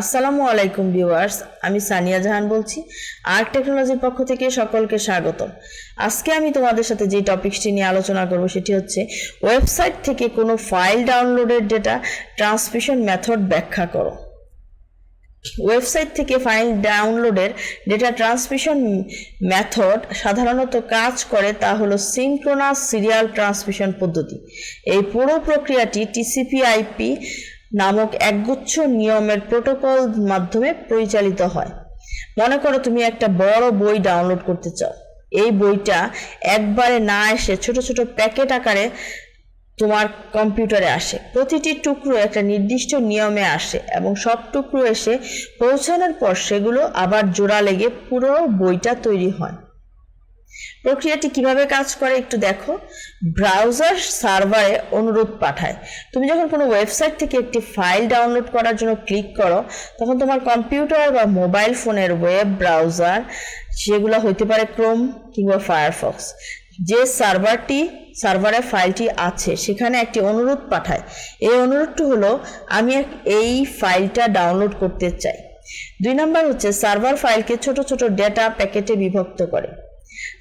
আসসালামু আলাইকুম ভিউয়ার্স, আমি সানিয়া জাহান বলছি আর্ট টেকনোলজির পক্ষ থেকে সকলকে স্বাগতম। আজকে আমি তোমাদের সাথে যে টপিকসটি নিয়ে আলোচনা করব সেটি হচ্ছে ওয়েবসাইট থেকে কোনো ফাইল ডাউনলোডের ডেটা ট্রান্সমিশন মেথড ব্যাখ্যা করো। ওয়েবসাইট থেকে ফাইল ডাউনলোডের ডেটা ট্রান্সমিশন মেথড সাধারণত কাজ করে তা হলো সিনক্রোনাস সিরিয়াল ট্রান্সমিশন পদ্ধতি। এই পুরো প্রক্রিয়াটি টিসিপি আইপি নামক একগুচ্ছ নিয়মের প্রোটোকল মাধ্যমে পরিচালিত হয়। মনে করো তুমি একটা বড় বই ডাউনলোড করতে চাও। এই বইটা একবারে না এসে ছোট ছোট প্যাকেট আকারে তোমার কম্পিউটারে আসে। প্রতিটি টুকরো একটা নির্দিষ্ট নিয়মে আসে এবং সব টুকরো এসে পৌঁছানোর পর সেগুলো আবার জোড়া লেগে পুরো বইটা তৈরি হয়। প্রক্রিয়াটি কীভাবে কাজ করে একটু দেখো। ব্রাউজার সার্ভারে অনুরোধ পাঠায়। তুমি যখন কোনো ওয়েবসাইট থেকে একটি ফাইল ডাউনলোড করার জন্য ক্লিক করো, তখন তোমার কম্পিউটার বা মোবাইল ফোনের ওয়েব ব্রাউজার সেগুলো হইতে পারে ক্রোম কিংবা ফায়ারফক্স যে সার্ভারটি সার্ভারে ফাইলটি আছে, সেখানে একটি অনুরোধ পাঠায়। এই অনুরোধটি হলো, আমি এই ফাইলটা ডাউনলোড করতে চাই। দুই নম্বর হচ্ছে সার্ভার ফাইলকে ছোট ছোট ডেটা প্যাকেটে বিভক্ত করে।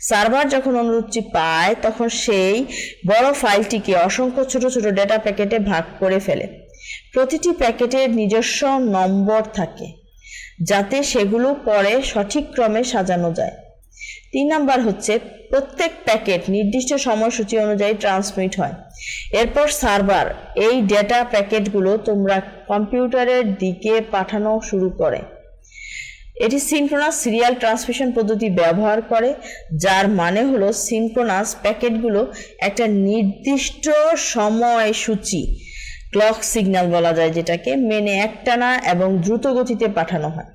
সার্ভার যখন অনুরোধটি পায়, তখন সেই বড় ফাইলটিকে অসংখ্য ছোট ছোট ডেটা প্যাকেটে ভাগ করে ফেলে। প্রতিটি প্যাকেটের নিজস্ব নম্বর থাকে, যাতে সেগুলো পরে সঠিক ক্রমে সাজানো যায়। তিন নাম্বার হচ্ছে, প্রত্যেক প্যাকেট নির্দিষ্ট সময়সূচি অনুযায়ী ট্রান্সমিট হয়। এরপর সার্ভার এই ডেটা প্যাকেটগুলো তোমরা কম্পিউটারের দিকে পাঠানো শুরু করে। এটি সিনক্রোনাস সিরিয়াল ট্রান্সমিশন পদ্ধতি ব্যবহার করে, যার মানে হলো সিনক্রোনাস প্যাকেটগুলো একটা নির্দিষ্ট সময়সূচি ক্লক সিগন্যাল বলা যায় যেটাকে, মেনে একটানা এবং দ্রুত গতিতে পাঠানো হয়।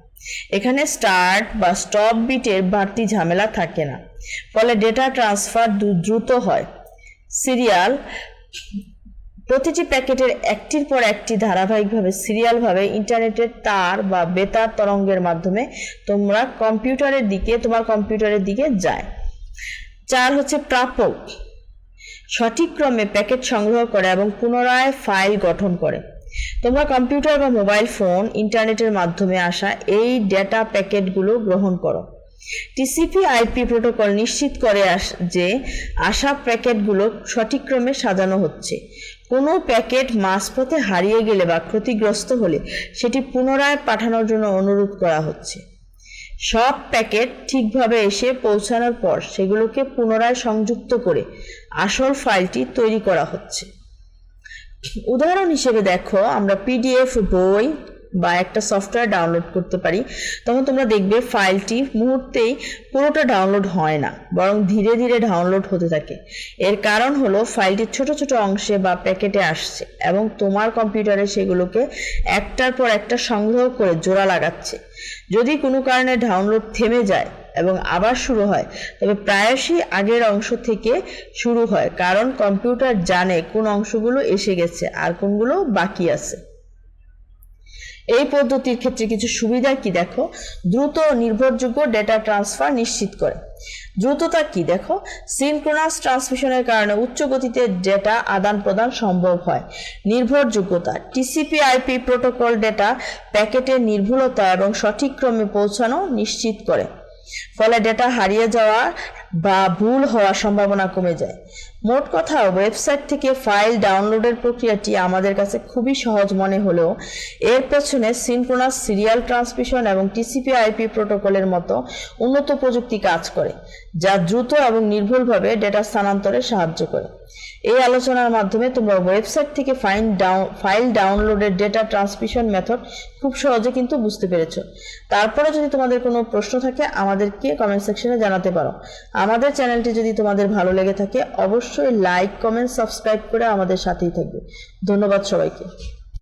এখানে স্টার্ট বা স্টপ বিটের বাড়তি ঝামেলা থাকে না, ফলে ডেটা ট্রান্সফার দ্রুত হয়। সিরিয়াল প্রতিটি প্যাকেটের একটির পর একটি ধারাবাহিকভাবে সিরিয়ালভাবে ইন্টারনেটের তার বা বেতার তরঙ্গের মাধ্যমে তোমরা কম্পিউটারের দিকে, তোমার কম্পিউটারের দিকে যায়। চার হচ্ছে প্রাপক। সঠিক ক্রমে প্যাকেট সংগ্রহ করে এবং পুনরায় ফাইল গঠন করে। তোমরা কম্পিউটার বা মোবাইল ফোন ইন্টারনেটের মাধ্যমে আসা এই ডেটা প্যাকেটগুলো গ্রহণ করো। টিসিপি আইপি প্রোটোকল নিশ্চিত করে যে আসা প্যাকেটগুলো সঠিক ক্রমে সাজানো হচ্ছে। কোনো প্যাকেট মাঝপথে হারিয়ে গেলে বা ক্ষতিগ্রস্ত হলে সেটি পুনরায় পাঠানোর জন্য অনুরোধ করা হচ্ছে। সব প্যাকেট ঠিকভাবে এসে পৌঁছানোর পর সেগুলোকে পুনরায় সংযুক্ত করে আসল ফাইলটি তৈরি করা হচ্ছে। উদাহরণ হিসেবে দেখো, আমরা পিডিএফ বই বা একটা সফটওয়্যার ডাউনলোড করতে পারি, তখন তোমরা দেখবে ফাইলটি মুহূর্তেই পুরোটা ডাউনলোড হয় না, বরং ধীরে ধীরে ডাউনলোড হতে থাকে। এর কারণ হলো ফাইলটি ছোট ছোট অংশে বা প্যাকেটে আসছে এবং তোমার কম্পিউটারে সেগুলোকে একটার পর একটা সংগ্রহ করে জোড়া লাগাচ্ছে। যদি কোনো কারণে ডাউনলোড থেমে যায় এবং আবার শুরু হয়, তবে প্রায়শই আগের অংশ থেকে শুরু হয়, কারণ কম্পিউটার জানে কোন অংশগুলো এসে গেছে আর কোনগুলো বাকি আছে। এই পদ্ধতির ক্ষেত্রে কিছু সুবিধা কি দেখো? দ্রুত নির্ভরযোগ্য ডেটা ট্রান্সফার নিশ্চিত করে। দ্রুততা কি দেখো? সিনক্রোনাস ট্রান্সমিশনের কারণে উচ্চ গতিতে ডেটা আদান প্রদান সম্ভব হয়। নির্ভরযোগ্যতা টিসিপি আইপি প্রোটোকল ডেটা প্যাকেটের নির্ভুলতা এবং সঠিক ক্রমে পৌঁছানো নিশ্চিত করে। ফলে ডেটা হারিয়ে যাওয়া বা ভুল হওয়ার সম্ভাবনা কমে যায়। মোট কথা, ওয়েবসাইট থেকে ফাইল ডাউনলোডের প্রক্রিয়াটি আমাদের কাছে খুবই সহজ মনে হলেও, এর পেছনে সিনক্রোনাস সিরিয়াল ট্রান্সমিশন এবং টিসিপি আইপি প্রোটোকলের মতো উন্নত প্রযুক্তি কাজ করে, যা দ্রুত এবং নির্ভুলভাবে ডেটা স্থানান্তরে সাহায্য করে। এই আলোচনার মাধ্যমে তোমরা ওয়েবসাইট থেকে ফাইল ডাউন ফাইল ডাউনলোডের ডেটা ট্রান্সমিশন মেথড খুব সহজে কিন্তু বুঝতে পেরেছ। তারপরে যদি তোমাদের কোনো প্রশ্ন থাকে, আমাদেরকে কমেন্ট সেকশনে জানাতে পারো। আমাদের চ্যানেলটি যদি তোমাদের ভালো লেগে থাকে, অবশ্যই লাইক কমেন্ট সাবস্ক্রাইব করে আমাদের সাথেই থাকবে। ধন্যবাদ সবাইকে।